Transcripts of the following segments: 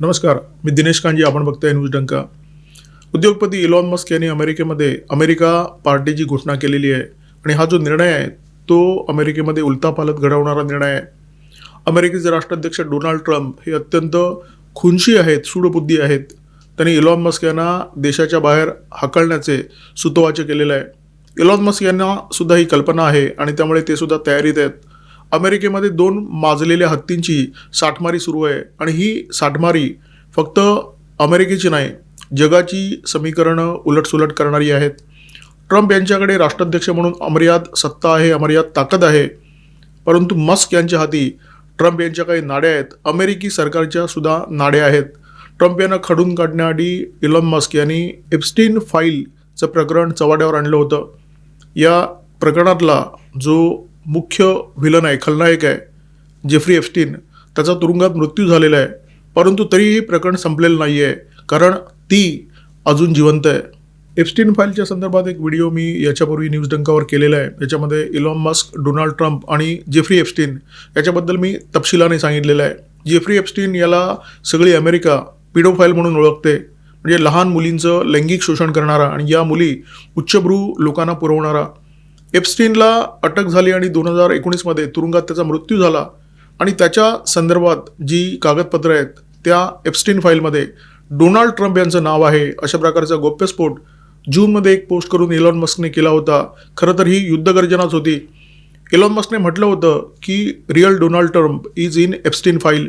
नमस्कार. मी दिनेश कांजी आपण बघताय न्यूज डंका. उद्योगपती इलॉन मस्क यांनी अमेरिकेमध्ये अमेरिका पार्टीची घोषणा केलेली आहे. आणि हा जो निर्णय आहे तो अमेरिकेमध्ये उलतापालत घडवणारा निर्णय आहे. अमेरिकेचे राष्ट्राध्यक्ष डोनाल्ड ट्रम्प हे अत्यंत खुनशी आहेत सूडबुद्धी आहेत. त्यांनी इलॉन मस्क यांना देशाच्या बाहेर हाकलण्याचे सुतोवाचे केलेलं आहे. इलॉन मस्क यांना सुद्धा ही कल्पना आहे आणि त्यामुळे ते सुद्धा तयारीत आहेत. अमेरिकेमध्ये दोन माजलेल्या हत्तींची साठमारी सुरू आहे. आणि ही साठमारी फक्त अमेरिकेची नाही जगाची समीकरणं उलटसुलट करणारी आहेत. ट्रम्प यांच्याकडे राष्ट्राध्यक्ष म्हणून अमर्याद सत्ता आहे अमर्याद ताकद आहे. परंतु मस्क यांच्या हाती ट्रम्प यांच्या काही नाड्या आहेत. अमेरिकी सरकारच्या सुद्धा नाड्या आहेत. ट्रम्प यांना खडून काढण्याआधी इलॉन मस्क यांनी एप्स्टीन फाईलचं प्रकरण चव्हाड्यावर आणलं होतं. या प्रकरणातला जो मुख्य व्हिलन आहे खलनायक आहे जेफ्री एफस्टीन त्याचा तुरुंगात मृत्यू झालेला आहे. परंतु तरीही प्रकरण संपलेलं नाही आहे कारण ती अजून जिवंत आहे. एफ्टीन फाईलच्या संदर्भात एक व्हिडिओ मी याच्यापूर्वी न्यूज डंकावर केलेला आहे. याच्यामध्ये इलॉन मस्क डोनाल्ड ट्रम्प आणि जेफ्री एप्स्टीन याच्याबद्दल मी तपशिलाने सांगितलेलं आहे. जेफ्री एफस्टीन याला सगळी अमेरिका पिडोफाईल म्हणून ओळखते. म्हणजे लहान मुलींचं लैंगिक शोषण करणारा आणि या मुली उच्चभ्रू लोकांना पुरवणारा. एप्स्टीनला अटक झाली आणि दोन हजार एकोणीसमध्ये तुरुंगात त्याचा मृत्यू झाला. आणि त्याच्या संदर्भात जी कागदपत्रं आहेत त्या एप्स्टीन फाईलमध्ये डोनाल्ड ट्रम्प यांचं नाव आहे अशा प्रकारचा गोप्यस्फोट जूनमध्ये एक पोस्ट करून इलॉन मस्कने केला होता. खरं तर ही युद्धगर्जनाच होती. इलॉन मस्कने म्हटलं होतं की real Donald Trump is in Epstein file.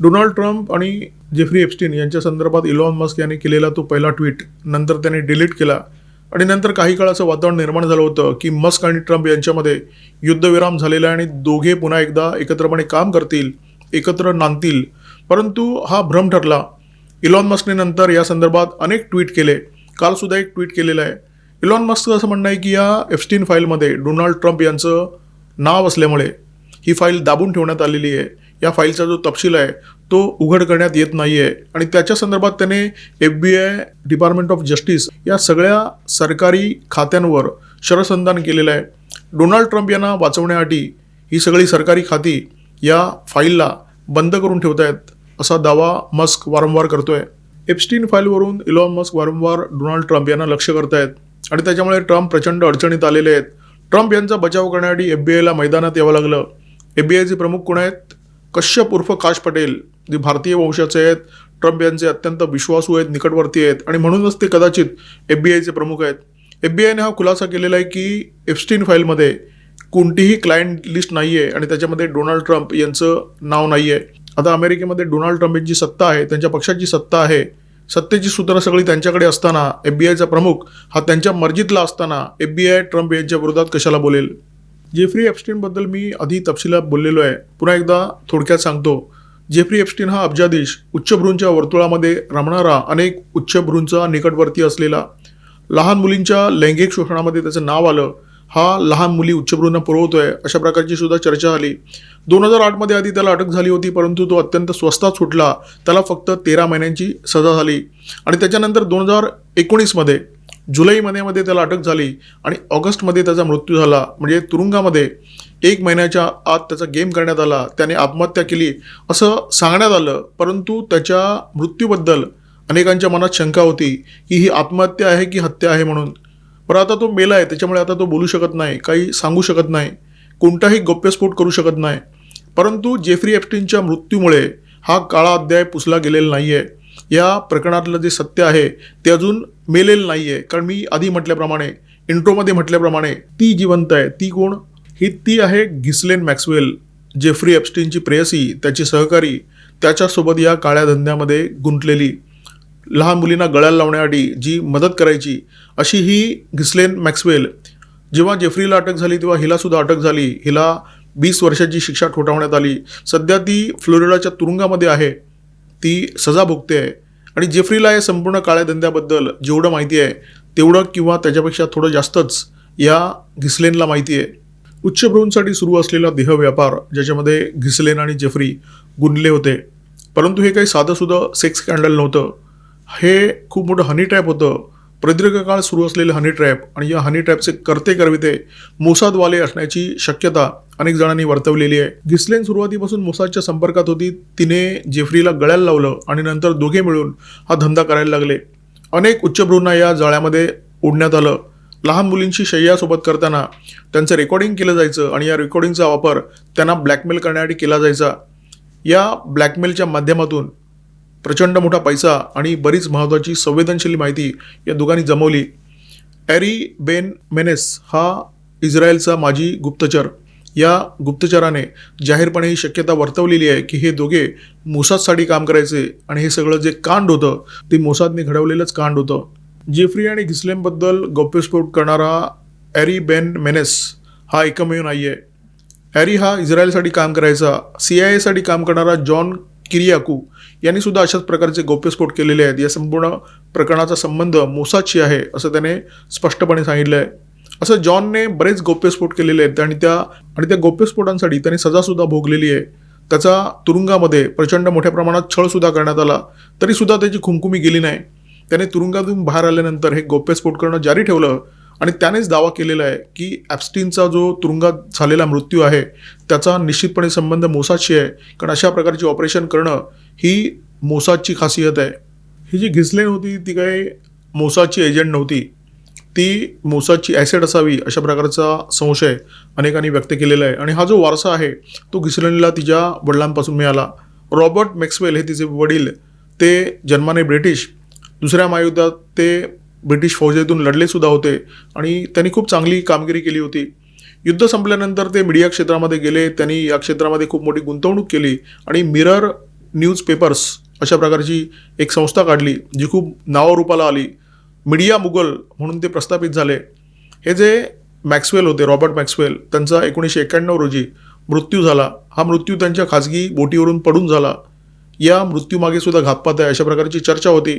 Donald Trump आणि जेफ्री एप्स्टीन यांच्या संदर्भात इलॉन मस्क यांनी केलेला तो पहिला ट्विट नंतर त्याने डिलीट केला. आणि नंतर काही काळाचं वातावरण निर्माण झालं होतं की मस्क आणि ट्रम्प यांच्यामध्ये युद्धविराम झालेला आहे आणि दोघे पुन्हा एकदा एकत्रपणे काम करतील एकत्र नांदतील. परंतु हा भ्रम ठरला. इलॉन मस्कने नंतर या संदर्भात अनेक ट्विट केले. कालसुद्धा एक ट्विट केलेलं आहे. इलॉन मस्कचं असं म्हणणं आहे की या एफस्टीन फाईलमध्ये डोनाल्ड ट्रम्प यांचं नाव असल्यामुळे ही फाईल दाबून ठेवण्यात आलेली आहे. या फाईलचा जो तपशील आहे तो उघड करण्यात येत नाही आहे आणि त्याच्या संदर्भात त्याने F B I department of justice या सगळ्या सरकारी खात्यांवर शरसंधान केलेलं आहे. डोनाल्ड ट्रम्प यांना वाचवण्यासाठी ही सगळी सरकारी खाती या फाईलला बंद करून ठेवत आहेत असा दावा मस्क वारंवार करतोय. एप्स्टीन फाईलवरून इलॉन मस्क वारंवार डोनाल्ड ट्रम्प यांना लक्ष करतायत. आणि त्याच्यामुळे ट्रम्प प्रचंड अडचणीत आलेले आहेत. ट्रम्प यांचा बचाव करण्यासाठी एफ बी आयला मैदानात यावं लागलं. एफ बी आयचे प्रमुख कोण आहेत? कश्यप उर्फ काश पटेल जे भारतीय वंशाचे आहेत ट्रम्प यांचे अत्यंत विश्वासू आहेत निकटवर्ती आहेत आणि म्हणूनच ते कदाचित एफ बी आयचे प्रमुख आहेत. एफ बी आयने हा खुलासा केलेला आहे की एफस्टीन फाईलमध्ये कोणतीही क्लायंट लिस्ट नाही आहे आणि त्याच्यामध्ये डोनाल्ड ट्रम्प यांचं नाव नाही आहे आता अमेरिकेमध्ये डोनाल्ड ट्रम्प यांची सत्ता आहे त्यांच्या पक्षाची सत्ता आहे सत्तेची सूत्र सगळी त्यांच्याकडे असताना एफ बी आयचा प्रमुख हा त्यांच्या मर्जीतला असताना एफ बी आय ट्रम्प यांच्या विरोधात कशाला बोलेल? जेफ्री एप्स्टीनबद्दल मी आधी तपशिलात बोललेलो आहे. पुन्हा एकदा थोडक्यात सांगतो. जेफ्री एप्स्टीन हा अब्जाधीश उच्चभ्रूंच्या वर्तुळामध्ये रमणारा अनेक उच्चभ्रूंचा निकटवर्ती असलेला. लहान मुलींच्या लैंगिक शोषणामध्ये त्याचं नाव आलं. हा लहान मुली उच्चभ्रूंना पुरवतोय अशा प्रकारची सुद्धा चर्चा झाली. दोन हजार आठमध्ये आधी त्याला अटक झाली होती परंतु तो अत्यंत स्वस्तात सुटला. त्याला फक्त तेरा महिन्यांची सजा झाली. आणि त्याच्यानंतर दोन हजार एकोणीसमध्ये जुलै महिन्यामध्ये त्याला अटक झाली आणि ऑगस्टमध्ये त्याचा मृत्यू झाला. म्हणजे तुरुंगामध्ये एक महिन्याच्या आत त्याचा गेम करण्यात आला. त्याने आत्महत्या केली असं सांगण्यात आलं. परंतु त्याच्या मृत्यूबद्दल अनेकांच्या मनात शंका होती की ही आत्महत्या आहे की हत्या आहे म्हणून. पण आता तो मेला आहे. त्याच्यामुळे आता तो बोलू शकत नाही काही सांगू शकत नाही कोणताही गौप्यस्फोट करू शकत नाही. परंतु जेफ्री एप्स्टीनच्या मृत्यूमुळे हा काळा अध्याय पुसला गेलेला नाही आहे या प्रकरणातलं जे सत्य आहे ते अजून मेलेलं नाही आहे कारण मी आधी म्हटल्याप्रमाणे इंट्रोमध्ये म्हटल्याप्रमाणे ती जिवंत आहे. ती कोण? ही ती आहे घिसलेन मॅक्सवेल जेफ्री एप्स्टीनची प्रेयसी त्याची सहकारी त्याच्यासोबत या काळ्या धंद्यामध्ये गुंतलेली. लहान मुलींना गळ्याला लावण्यासाठी जी मदत करायची अशी ही घिसलेन मॅक्सवेल. जेव्हा जेफ्रीला अटक झाली तेव्हा हिलासुद्धा अटक झाली. हिला वीस वर्षाची शिक्षा ठोठावण्यात आली. सध्या ती फ्लोरिडाच्या तुरुंगामध्ये आहे. ती सजा भोगते आहे. आणि जेफ्रीला या संपूर्ण काळ्या धंद्याबद्दल जेवढं माहिती आहे तेवढं किंवा त्याच्यापेक्षा थोडं जास्तच या घिसलेनला माहिती आहे. उच्चभ्रूंसाठी सुरू असलेला देह व्यापार ज्याच्यामध्ये घिसलेन आणि जेफ्री गुंडले होते. परंतु हे काही साधंसुद्धा सेक्स स्कॅन्डल नव्हतं. हे खूप मोठं हनी ट्रॅप होतं. प्रदीर्घ काळ सुरू असलेले हनी ट्रॅप आणि या हनी ट्रॅपचे करते करविते मोसादवाले असण्याची शक्यता अनेक जणांनी वर्तवलेली आहे. गिस्लेन सुरुवातीपासून मोसादच्या संपर्कात होती. तिने जेफ्रीला गळ्याला लावलं आणि नंतर दोघे मिळून हा धंदा करायला लागले. अनेक उच्चभ्रूंना या जाळ्यामध्ये ओढण्यात आलं. लहान मुलींशी शय्यासोबत करताना त्यांचं रेकॉर्डिंग केलं जायचं आणि या रेकॉर्डिंगचा वापर त्यांना ब्लॅकमेल करण्यासाठी केला जायचा. या ब्लॅकमेलच्या माध्यमातून प्रचंड मोठा पैसा आणि बरीच महत्त्वाची संवेदनशील माहिती या दोघांनी जमवली. ॲरी बेन मेनेस हा इस्रायलचा माजी गुप्तचर. या गुप्तचराने जाहीरपणे ही शक्यता वर्तवलेली आहे की हे दोघे मोसादसाठी काम करायचे आणि हे सगळं जे कांड होतं ते मोसादने घडवलेलंच कांड होतं. जेफ्री आणि घिस्लेमबद्दल गौप्यस्फोट करणारा ॲरी बेन मेनेस हा एकमेव नाही आहे हॅरी हा इस्रायलसाठी काम करायचा सी आय एसाठी काम करणारा जॉन किरियाकू यांनी सुद्धा अशाच प्रकारचे गौप्यस्फोट केलेले आहेत. या संपूर्ण प्रकरणाचा संबंध मोसादशी आहे असं त्याने स्पष्टपणे सांगितलं आहे असं जॉनने बरेच गोप्यस्फोट केलेले आहेत आणि त्या आणि त्या गोप्यस्फोटांसाठी त्याने सजासुद्धा भोगलेली आहे. त्याचा तुरुंगामध्ये प्रचंड मोठ्या प्रमाणात छळसुद्धा करण्यात आला. तरीसुद्धा त्याची खुमखुमी गेली नाही. त्याने तुरुंगातून बाहेर आल्यानंतर हे गोप्यस्फोट करणं जारी ठेवलं आणि त्यानेच दावा केलेला आहे की ॲप्स्टीनचा जो तुरुंगात झालेला मृत्यू आहे त्याचा निश्चितपणे संबंध मोसादशी आहे. कारण अशा प्रकारची ऑपरेशन करणं ही मोसादची खासियत आहे. ही जी घिसलेन होती ती काही मोसादची एजंट नव्हती. ती मोसाची ॲसेट असावी अशा प्रकारचा संशय अनेकांनी व्यक्त केलेला आहे. आणि हा जो वारसा आहे तो घिसलेनला तिच्या वडिलांपासून मिळाला. रॉबर्ट मॅक्सवेल हे तिचे वडील. ते जन्माने ब्रिटिश. दुसऱ्या महायुद्धात ते ब्रिटिश फौजेतून लढले सुद्धा होते आणि त्यांनी खूप चांगली कामगिरी केली होती. युद्ध संपल्यानंतर ते मीडिया क्षेत्रामध्ये गेले. त्यांनी या क्षेत्रामध्ये खूप मोठी गुंतवणूक केली आणि मिरर न्यूजपेपर्स अशा प्रकारची एक संस्था काढली जी खूप नावारूपाला आली. मीडिया मुगल म्हणून ते प्रस्थापित झाले. हे जे मॅक्सवेल होते रॉबर्ट मॅक्सवेल त्यांचा एकोणीसशे एक्क्याण्णव रोजी मृत्यू झाला. हा मृत्यू त्यांच्या खाजगी बोटीवरून पडून झाला. या मृत्यूमागे सुद्धा घातपात आहे अशा प्रकारची चर्चा होती.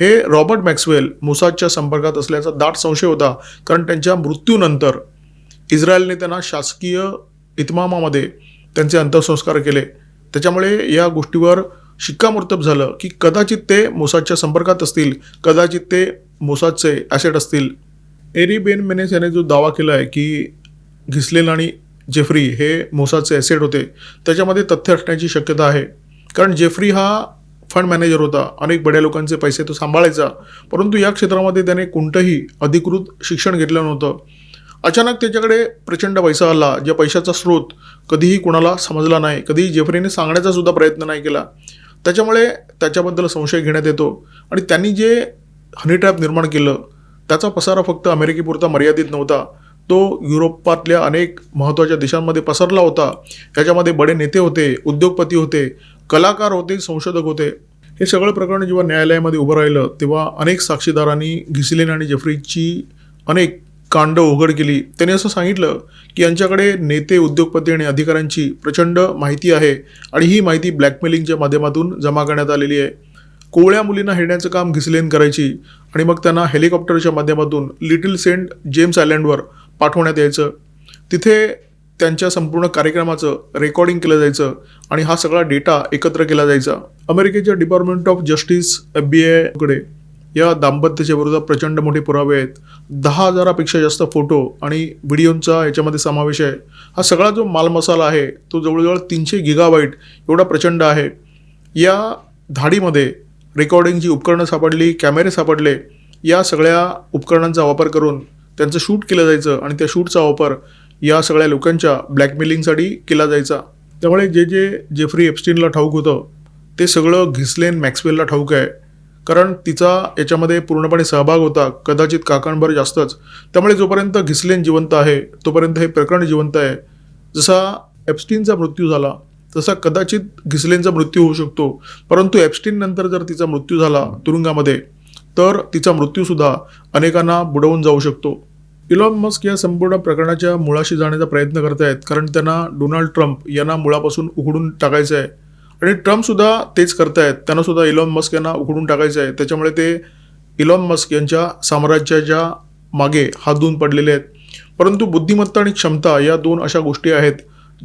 हे रॉबर्ट मॅक्सवेल मुसादच्या संपर्कात असल्याचा दाट संशय होता कारण त्यांच्या मृत्यूनंतर इस्रायलने त्यांना शासकीय इतमामामध्ये त्यांचे अंत्यसंस्कार केले. त्याच्यामुळे या गोष्टीवर शिक्कामोर्तब झालं की कदाचित ते मोसादच्या संपर्कात असतील कदाचित ते मोसादचे ॲसेट असतील. एरी बेन मेनेस याने जो दावा केला आहे की घिसलेल आणि जेफ्री हे मोसादचे ॲसेट होते त्याच्यामध्ये तथ्य असण्याची शक्यता आहे. कारण जेफ्री हा फंड मॅनेजर होता अनेक बड्या लोकांचे पैसे तो सांभाळायचा परंतु या क्षेत्रामध्ये त्याने कोणतंही अधिकृत शिक्षण घेतलं नव्हतं. अचानक त्याच्याकडे प्रचंड पैसा आला ज्या पैशाचा स्रोत कधीही कोणाला समजला नाही कधीही जेफ्रीने सांगण्याचा सुद्धा प्रयत्न नाही केला. त्याच्यामुळे त्याच्याबद्दल संशय घेण्यात येतो. आणि त्यांनी जे हनी ट्रॅप निर्माण केलं त्याचा पसारा फक्त अमेरिकेपुरता मर्यादित नव्हता. तो युरोपातल्या अनेक महत्त्वाच्या देशांमध्ये पसरला होता. याच्यामध्ये बडे नेते होते उद्योगपती होते कलाकार होते संशोधक होते. हे सगळं प्रकरण जेव्हा न्यायालयामध्ये उभं राहिलं तेव्हा अनेक साक्षीदारांनी घिसलेन आणि जेफ्रीची अनेक कांड उघड केली. त्यांनी असं सांगितलं की यांच्याकडे नेते उद्योगपती आणि अधिकाऱ्यांची प्रचंड माहिती आहे आणि ही माहिती ब्लॅकमेलिंगच्या माध्यमातून जमा करण्यात आलेली आहे. कोवळ्या मुलींना हेडण्याचं काम घिसलेन करायची आणि मग त्यांना हेलिकॉप्टरच्या माध्यमातून लिटिल सेंट जेम्स आयलँडवर पाठवण्यात यायचं. तिथे त्यांच्या संपूर्ण कार्यक्रमाचं रेकॉर्डिंग केलं जायचं आणि हा सगळा डेटा एकत्र केला जायचा. अमेरिकेच्या department of justice F B आयकडे या दाम्पत्याच्या विरोधात प्रचंड मोठे पुरावे आहेत. दहा हजारापेक्षा जास्त फोटो आणि व्हिडिओंचा याच्यामध्ये समावेश आहे. हा सगळा जो मालमसाला आहे तो जवळजवळ तीनशे गिगाबाईट एवढा प्रचंड आहे. या धाडीमध्ये रेकॉर्डिंगची उपकरणं सापडली कॅमेरे सापडले या सगळ्या उपकरणांचा वापर करून त्यांचं शूट केलं जायचं आणि त्या शूटचा वापर या सगळ्या लोकांच्या ब्लॅकमेलिंगसाठी केला जायचा. त्यामुळे जे जे जेफ्री एप्स्टीनला ठाऊक होतं ते सगळं घिसलेन मॅक्सवेलला ठाऊक आहे. कारण तिचा याच्यामध्ये पूर्णपणे सहभाग होता कदाचित काकांभर जास्तच. त्यामुळे जोपर्यंत घिसलेन जिवंत आहे तोपर्यंत हे प्रकरण जिवंत आहे. जसा एप्स्टीनचा मृत्यू झाला तसा कदाचित घिसलेनचा मृत्यू होऊ शकतो. परंतु एप्स्टीन नंतर जर तिचा मृत्यू झाला तुरुंगामध्ये तर तिचा मृत्यूसुद्धा अनेकांना बुडवून जाऊ शकतो. इलॉन मस्क या संपूर्ण प्रकरणाच्या मुळाशी जाण्याचा प्रयत्न करत आहेत कारण त्यांना डोनाल्ड ट्रम्प यांना मुळापासून उघडून टाकायचं आहे आणि ट्रम्पसुद्धा तेच करतायत. त्यांना सुद्धा इलॉन मस्क यांना उघडून टाकायचं आहे. त्याच्यामुळे ते इलॉन मस्क यांच्या साम्राज्याच्या मागे हात धुवून पडलेले आहेत. परंतु बुद्धिमत्ता आणि क्षमता या दोन अशा गोष्टी आहेत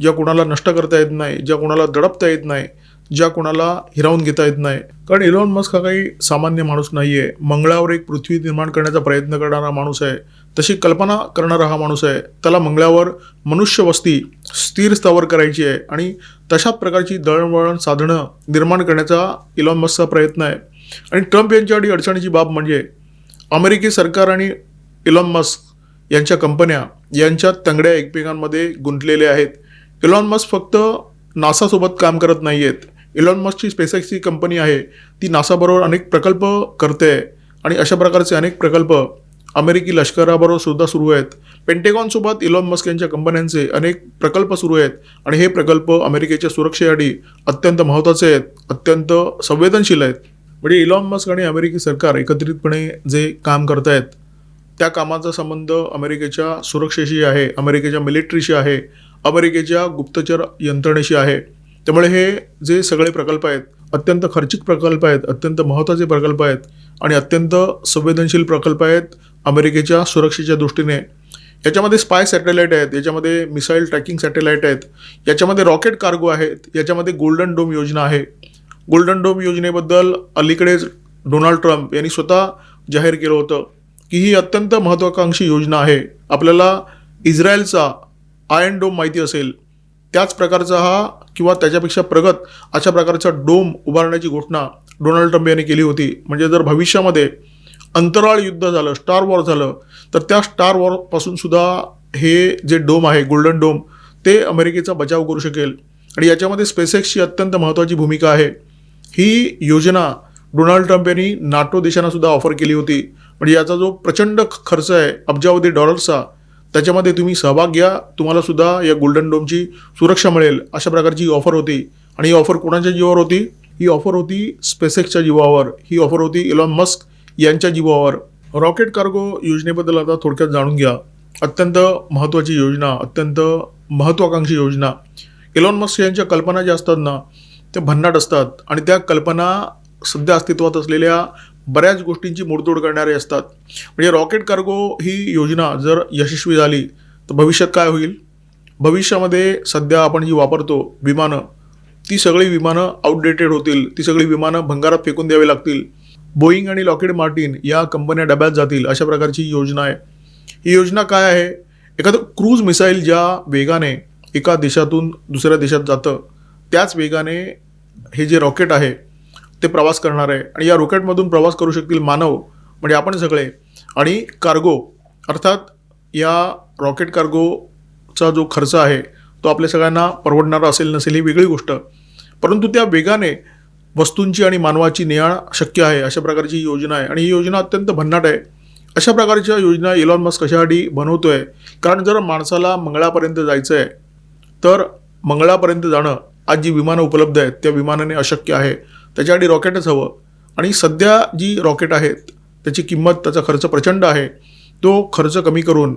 ज्या कोणाला नष्ट करता येत नाही ज्या कोणाला दडपता येत नाही ज्या कोणाला हिरावून घेता येत नाही. कारण इलॉन मस्क हा काही सामान्य माणूस नाही आहे मंगळावर एक पृथ्वी निर्माण करण्याचा प्रयत्न करणारा माणूस आहे. तशी कल्पना करणारा हा माणूस आहे. त्याला मंगळावर मनुष्यवस्ती स्थिर स्थावर करायची आहे आणि तशा प्रकारची दळणवळण साधनं निर्माण करण्याचा इलॉन मस्कचा प्रयत्न आहे. आणि ट्रम्प यांच्यासाठी अडचणीची बाब म्हणजे अमेरिकी सरकार आणि इलॉन मस्क यांच्या कंपन्या यांच्या तंगड्या एकमेकांमध्ये गुंतलेल्या आहेत. इलॉन मस्क फक्त नासासोबत काम करत नाही आहेत इलॉन मस्कची स्पेसएक्सची कंपनी आहे. ती नासाबरोबर अनेक प्रकल्प करते आणि अशा प्रकारचे अनेक प्रकल्प अमेरिकी लष्कराबरोबर सुद्धा सुरू आहेत. पेंटेगॉनसोबत इलॉन मस्क यांच्या कंपन्यांचे अनेक प्रकल्प सुरू आहेत. आणि हे प्रकल्प अमेरिकेच्या सुरक्षेसाठी अत्यंत महत्त्वाचे आहेत अत्यंत संवेदनशील आहेत. म्हणजे इलॉन मस्क आणि अमेरिकी सरकार एकत्रितपणे जे काम करत आहेत त्या कामाचा संबंध अमेरिकेच्या सुरक्षेशी आहे अमेरिकेच्या मिलिटरीशी आहे अमेरिकेच्या गुप्तचर यंत्रणेशी आहे. त्यामुळे हे जे सगळे प्रकल्प आहेत अत्यंत खर्चिक प्रकल्प आहेत अत्यंत महत्त्वाचे प्रकल्प आहेत आणि अत्यंत संवेदनशील प्रकल्प आहेत अमेरिकेच्या सुरक्षेच्या दृष्टीने. याच्यामध्ये स्पाय सॅटेलाईट आहेत याच्यामध्ये मिसाईल ट्रॅकिंग सॅटेलाईट आहेत याच्यामध्ये रॉकेट कार्गो आहेत याच्यामध्ये गोल्डन डोम योजना आहे. गोल्डन डोम योजनेबद्दल अलीकडेच डोनाल्ड ट्रम्प यांनी स्वतः जाहीर केलं होतं की ही अत्यंत महत्त्वाकांक्षी योजना आहे. आपल्याला इस्रायलचा आयन डोम माहिती असेल त्याच प्रकारचा हा किंवा त्याच्यापेक्षा प्रगत अशा प्रकारचा डोम उभारण्याची घोषणा डोनाल्ड ट्रम्प यांनी केली होती. म्हणजे जर भविष्यामध्ये अंतराळ युद्ध झालं स्टार वॉर झालं तर त्या स्टार वॉरपासून सुद्धा हे जे डोम आहे गोल्डन डोम ते अमेरिकेचा बचाव करू शकेल. आणि याच्यामध्ये स्पेसएक्सची अत्यंत महत्त्वाची भूमिका आहे. ही योजना डोनाल्ड ट्रम्प यांनी नाटो देशांना सुद्धा ऑफर केली होती. म्हणजे याचा जो प्रचंड खर्च आहे अब्जावधी डॉलर्सचा त्याच्यामध्ये तुम्ही सहभाग घ्या तुम्हाला सुद्धा या गोल्डन डोमची सुरक्षा मिळेल अशा प्रकारची ही ऑफर होती. आणि ही ऑफर कोणाच्या जीवावर होती? ही ऑफर होती स्पेसएक्सच्या जीवावर. ही ऑफर होती इलॉन मस्क यांच्या जीवावर रॉकेट कार्गो योजनेबद्दल आता थोडक्यात जाणून घ्या. अत्यंत महत्त्वाची योजना अत्यंत महत्त्वाकांक्षी योजना. इलॉन मस्क यांच्या कल्पना ज्या असतात ना त्या भन्नाट असतात. आणि त्या कल्पना सध्या अस्तित्वात असलेल्या बऱ्याच गोष्टींची मोडतोड करणारे असतात. म्हणजे रॉकेट कार्गो ही योजना जर यशस्वी झाली तर भविष्यात काय होईल? भविष्यामध्ये सध्या आपण जी वापरतो विमानं ती सगळी विमानं आउटडेटेड होतील. ती सगळी विमानं भंगारात फेकून द्यावी लागतील. बोईंग आणि लॉकेड मार्टिन या कंपन्या डब्यात जातील अशा प्रकारची योजना आहे. ही योजना काय आहे? एखादं क्रूज मिसाईल ज्या वेगाने एका देशातून दुसऱ्या देशात जातं त्याच वेगाने हे जे रॉकेट आहे ते प्रवास करणार आहे. आणि या रॉकेटमधून प्रवास करू शकतील मानव म्हणजे आपण सगळे. आणि कार्गो अर्थात या रॉकेट कार्गोचा जो खर्च आहे तो आपल्या सगळ्यांना परवडणारा असेल नसेल ही वेगळी गोष्ट. परंतु त्या वेगाने वस्तूंची आणि मानवाची ने शक्य आहे अशा प्रकारची ही योजना आहे. आणि ही योजना अत्यंत भन्नाट आहे. अशा प्रकारच्या योजना इलॉन मस्क कशासाठी आहे कारण जर माणसाला मंगळापर्यंत जायचं आहे तर मंगळापर्यंत जाणं आज जी विमानं उपलब्ध आहेत त्या विमानाने अशक्य आहे. त्याच्यासाठी रॉकेटच हवं. आणि सध्या जी रॉकेट आहेत त्याची किंमत त्याचा खर्च प्रचंड आहे. तो खर्च कमी करून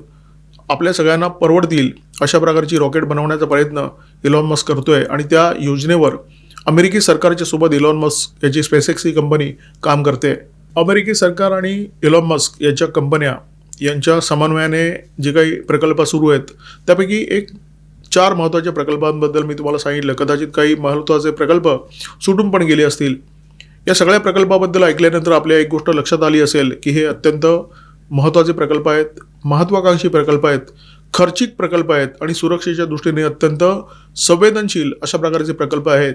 आपल्या सगळ्यांना परवडतील अशा प्रकारची रॉकेट बनवण्याचा प्रयत्न इलॉन मस्क आहे आणि त्या योजनेवर अमेरिकी सरकारच्या सोबत इलॉन मस्क याची स्पेसएक्स ही कंपनी काम करते. अमेरिकी सरकार आणि इलॉन मस्क याच्या कंपन्या यांच्या समन्वयाने जे काही प्रकल्प सुरू आहेत त्यापैकी एक चार महत्त्वाच्या प्रकल्पांबद्दल मी तुम्हाला सांगितलं. कदाचित काही महत्त्वाचे प्रकल्प सुटून पण गेले असतील. या सगळ्या प्रकल्पाबद्दल ऐकल्यानंतर आपल्या एक गोष्ट लक्षात आली असेल की हे अत्यंत महत्त्वाचे प्रकल्प आहेत महत्त्वाकांक्षी प्रकल्प आहेत खर्चिक प्रकल्प आहेत आणि सुरक्षेच्या दृष्टीने अत्यंत संवेदनशील अशा प्रकारचे प्रकल्प आहेत.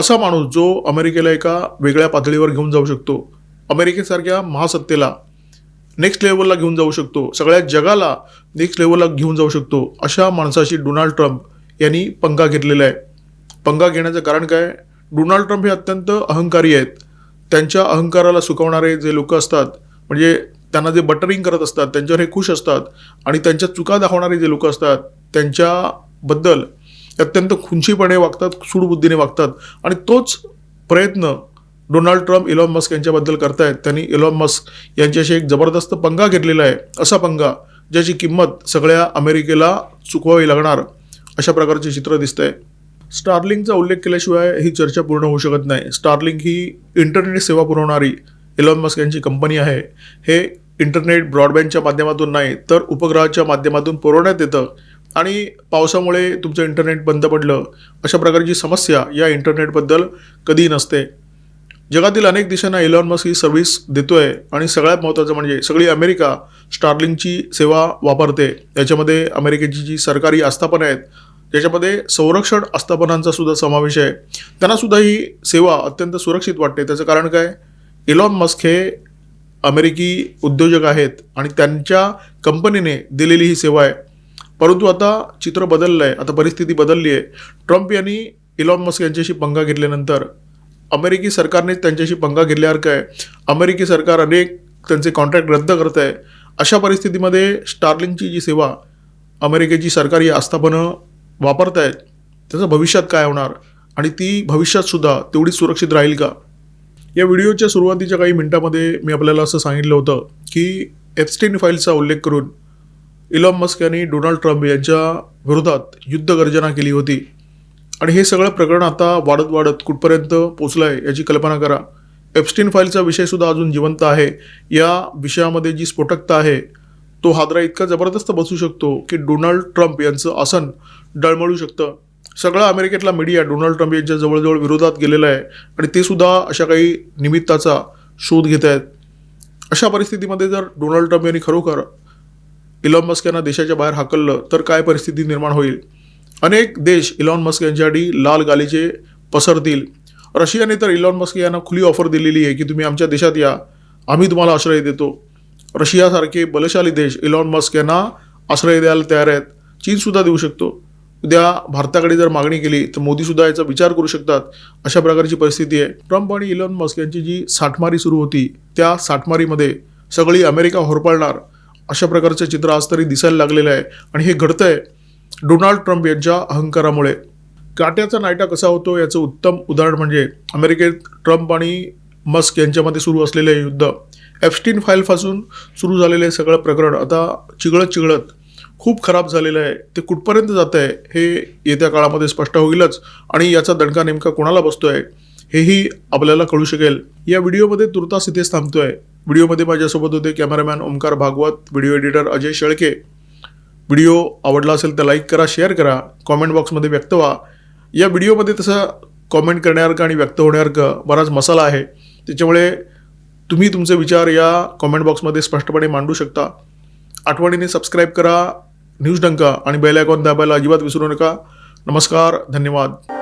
असा माणूस जो अमेरिकेला एका वेगळ्या पातळीवर घेऊन जाऊ शकतो अमेरिकेसारख्या महासत्तेला नेक्स्ट लेवलला घेऊन जाऊ शकतो सगळ्या जगाला नेक्स्ट लेवलला घेऊन जाऊ शकतो अशा माणसाशी डोनाल्ड ट्रम्प यांनी पंगा घेतलेला आहे. पंगा घेण्याचं कारण काय? डोनाल्ड ट्रम्प हे अत्यंत अहंकारी आहेत. त्यांच्या अहंकाराला सुकवणारे जे लोक असतात म्हणजे त्यांना जे बटरिंग करत असतात त्यांच्यावर हे खुश असतात आणि त्यांच्या चुका दाखवणारे जे लोक असतात त्यांच्याबद्दल अत्यंत खुंशीपणे वागतात सूडबुद्धीने वागतात. आणि तोच प्रयत्न डोनाल्ड ट्रम्प इलॉन मस्क यांच्याबद्दल करतायत. त्यांनी इलॉन मस्क यांच्याशी एक जबरदस्त पंगा घेतलेला आहे. असा पंगा ज्याची किंमत सगळ्या अमेरिकेला चुकवावी लागणार अशा प्रकारचे चित्र दिसतंय. स्टारलिंगचा उल्लेख केल्याशिवाय ही चर्चा पूर्ण होऊ शकत नाही. स्टारलिंग ही इंटरनेट सेवा पुरवणारी इलॉन मस्क यांची कंपनी आहे. हे इंटरनेट ब्रॉडबँडच्या माध्यमातून नाही तर उपग्रहाच्या माध्यमातून पुरवण्यात येतं. आणि पावसामुळे तुमचं इंटरनेट बंद पडलं अशा प्रकारची समस्या या इंटरनेटबद्दल कधी नसते. जगातील अनेक देशांना इलॉन मस्क ही सर्व्हिस आहे आणि सगळ्यात महत्त्वाचं म्हणजे सगळी अमेरिका स्टार्लिंगची सेवा वापरते. याच्यामध्ये अमेरिकेची जी सरकारी आस्थापनं आहेत त्याच्यामध्ये संरक्षण आस्थापनांचा सुद्धा समावेश आहे. त्यांनासुद्धा ही सेवा अत्यंत सुरक्षित वाटते. त्याचं कारण काय? इलॉन मस्क हे अमेरिकी उद्योजक आहेत आणि त्यांच्या कंपनीने दिलेली ही सेवा आहे. परंतु आता चित्र बदललं आहे आता परिस्थिती बदलली आहे ट्रम्प यांनी इलॉन मस्क यांच्याशी पंगा घेतल्यानंतर अमेरिकी सरकारने त्यांच्याशी पंगा घेतल्यासारखं आहे अमेरिकी सरकार अनेक त्यांचे कॉन्ट्रॅक्ट रद्द करत आहे अशा परिस्थितीमध्ये स्टारलिंगची जी सेवा अमेरिकेची सरकारी आस्थापनं वापरत आहेत त्याचं भविष्यात काय होणार? आणि ती भविष्यातसुद्धा तेवढी सुरक्षित राहील का? या व्हिडिओच्या सुरुवातीच्या काही मिनिटामध्ये मी आपल्याला असं सांगितलं होतं की एफस्टीन फाईलचा उल्लेख करून इलॉन मस्क यांनी डोनाल्ड ट्रम्प यांच्या विरोधात युद्ध गर्जना केली होती. आणि हे सगळं प्रकरण आता वाढत वाढत कुठपर्यंत पोचलं आहे याची कल्पना करा. एप्स्टीन फाईलचा विषयसुद्धा अजून जिवंत आहे. या विषयामध्ये जी स्फोटकता आहे तो हादरा इतका जबरदस्त बसू शकतो की डोनाल्ड ट्रम्प यांचं आसन डळमळू शकतं. सगळा अमेरिकेतला मीडिया डोनाल्ड ट्रम्प यांच्या जवळजवळ विरोधात गेलेला आहे आणि ते सुद्धा अशा काही निमित्ताचा शोध घेत आहेत अशा परिस्थितीमध्ये जर डोनाल्ड ट्रम्प यांनी खरोखर इलॉन मस्क यांना देशाच्या बाहेर हाकललं तर काय परिस्थिती निर्माण होईल? अनेक देश इलॉन मस्क यांच्यासाठी लाल गालीचे पसरतील. रशियाने तर इलॉन मस्क यांना खुली ऑफर दिलेली आहे की तुम्ही आमच्या देशात या. आम्ही तुम्हाला आश्रय देतो. रशियासारखे बलशाली देश इलॉन मस्क यांना आश्रय द्यायला तयार आहेत. चीनसुद्धा देऊ शकतो. उद्या भारताकडे जर मागणी केली तर मोदीसुद्धा याचा विचार करू शकतात. अशा प्रकारची परिस्थिती आहे. ट्रम्प आणि इलॉन मस्क यांची जी साठमारी सुरू होती त्या साठमारीमध्ये सगळी अमेरिका होरपळणार. अशा प्रकारचं चित्र आज तरी दिसायला लागलेलं आहे आणि हे घडतं आहे डोनाल्ड ट्रम्प यांच्या अहंकारामुळे. काट्याचा नायटा कसा होतो याचं उत्तम उदाहरण म्हणजे अमेरिकेत ट्रम्प आणि मस्क यांच्यामध्ये सुरू असलेले हे युद्ध. एफस्टीन फाईलपासून सुरू झालेलं सगळं प्रकरण आता चिघळत चिघळत खूप खराब झालेलं आहे. ते कुठपर्यंत जात आहे हे येत्या काळामध्ये स्पष्ट होईलच आणि याचा दणका नेमका कोणाला आहे हेही आपल्याला कळू शकेल. या व्हिडिओमध्ये तुर्तास इथेच थांबतो आहे व्हिडिओमध्ये माझ्यासोबत होते cameraman Omkar Bhagwat video editor Ajay Shelke. Video आवडला असेल तर लाईक करा शेअर करा कॉमेंट बॉक्समध्ये व्यक्त व्हा. या व्हिडिओमध्ये तसं कॉमेंट करण्यासारखं आणि व्यक्त होण्यासारखं बराच मसाला आहे. त्याच्यामुळे तुम्ही तुमचे विचार या कॉमेंट बॉक्समध्ये स्पष्टपणे मांडू शकता. आठवणीने सबस्क्राईब करा न्यूज डंका आणि बेल आयकॉन दाबायला अजिबात विसरू नका. नमस्कार धन्यवाद.